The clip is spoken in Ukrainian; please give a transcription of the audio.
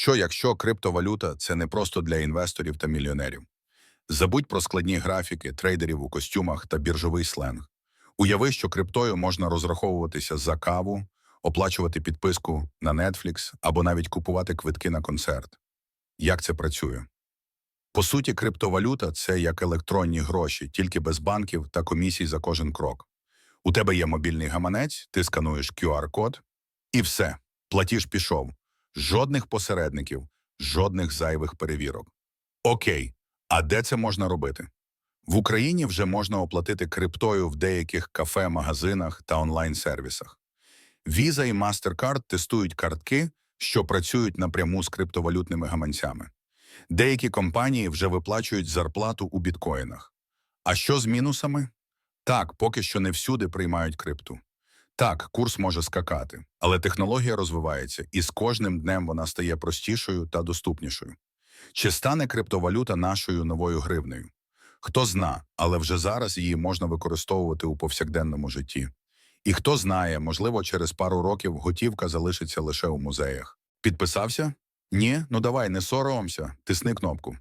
що якщо криптовалюта це не просто для інвесторів та мільйонерів? Забудь про складні графіки, трейдерів у костюмах та біржовий сленг. Уяви, що криптою можна розраховуватися за каву, оплачувати підписку на Netflix або навіть купувати квитки на концерт. Як це працює? По суті, криптовалюта це як електронні гроші, тільки без банків та комісій за кожен крок. У тебе є мобільний гаманець, ти скануєш QR-код, і все, платіж пішов. Жодних посередників, жодних зайвих перевірок. Окей, а де це можна робити? В Україні вже можна оплатити криптою в деяких кафе, магазинах та онлайн-сервісах. Visa і MasterCard тестують картки, що працюють напряму з криптовалютними гаманцями. Деякі компанії вже виплачують зарплату у біткоїнах. А що з мінусами? Так, поки що не всюди приймають крипту. Так, курс може скакати, але технологія розвивається, і з кожним днем вона стає простішою та доступнішою. Чи стане криптовалюта нашою новою гривнею? Хто зна, але вже зараз її можна використовувати у повсякденному житті. І хто знає, можливо, через пару років готівка залишиться лише у музеях. Підписався? Ні? Ну давай, не соромся, тисни кнопку.